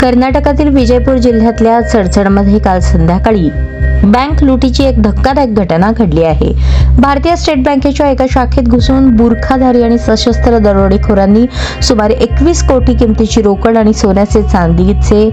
कर्नाटकातील विजयपूर जिल्ह्यातल्या चडचडमध्ये काल संध्याकाळी बँक लुटीची एक धक्कादायक घटना घडली आहे. भारतीय स्टेट बँकेच्या एका शाखेत घुसून बुरखाधारी आणि सशस्त्र दरोडेखोरांनी सुमारे एकवीस कोटी किमतीची रोकड आणि सोन्याचे चांदीचे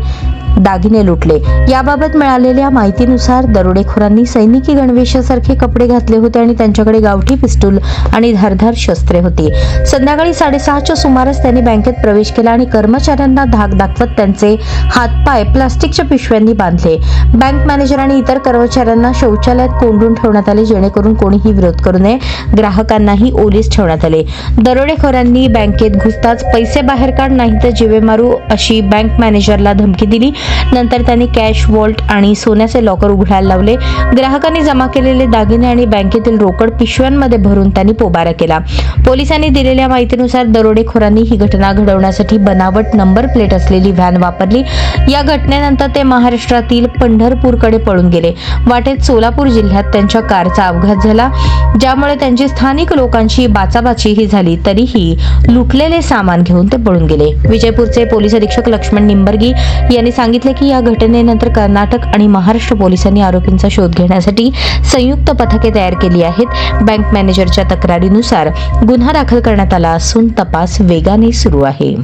दागिने लुटले. याबाबत मिळालेल्या माहितीनुसार दरोडेखोरांनी सैनिकी गणवेशासारखे कपडे घातले होते आणि त्यांच्याकडे गावठी पिस्तूल आणि धारधार शस्त्रे होती. संध्याकाळी साडेसहाच्या सुमारास त्यांनी बँकेत प्रवेश केला आणि कर्मचाऱ्यांना धाक दाखवत त्यांचे हातपाय प्लास्टिकच्या पिशव्यांनी बांधले. बँक मॅनेजर आणि इतर कर्मचाऱ्यांना शौचालयात कोंडून ठेवण्यात आले जेणेकरून कोणीही विरोध करू नये. ग्राहकांनाही ओलीस ठेवण्यात आले. दरोडेखोरांनी बँकेत घुसताच पैसे बाहेर काढ नाही तर जिवे मारू अशी बँक मॅनेजरला धमकी दिली. नंतर त्यांनी कॅश वॉल्ट आणि सोन्याचे लॉकर उघडायला लावले. ग्राहकांनी जमा केलेले दागिने आणि बँकेतील रोकड पिशव्यांमध्ये भरून त्यांनी पोबारा केला. पोलिसांनी दिलेल्या माहितीनुसार दरोडेखोरांनी ही घटना घडवण्यासाठी बनावट नंबर प्लेट असलेली व्हॅन वापरली. या घटनेनंतर ते महाराष्ट्रातील पंढरपूरकडे पळून गेले. वाटेत सोलापूर जिल्ह्यात त्यांच्या कारचा अपघात झाला ज्यामुळे त्यांची स्थानिक लोकांची बाचाबाचीही झाली तरीही लुटलेले सामान घेऊन ते पळून गेले. विजयपूरचे पोलीस अधीक्षक लक्ष्मण निंबर्गी यांनी सांगितले की या घटनेनंतर कर्नाटक आणि महाराष्ट्र पोलिसांनी आरोपींचा शोध घेण्यासाठी संयुक्त पथके तयार केली आहेत. बँक मॅनेजरच्या तक्रारीनुसार गुन्हा दाखल करण्यात आला असून तपास वेगाने सुरू आहे.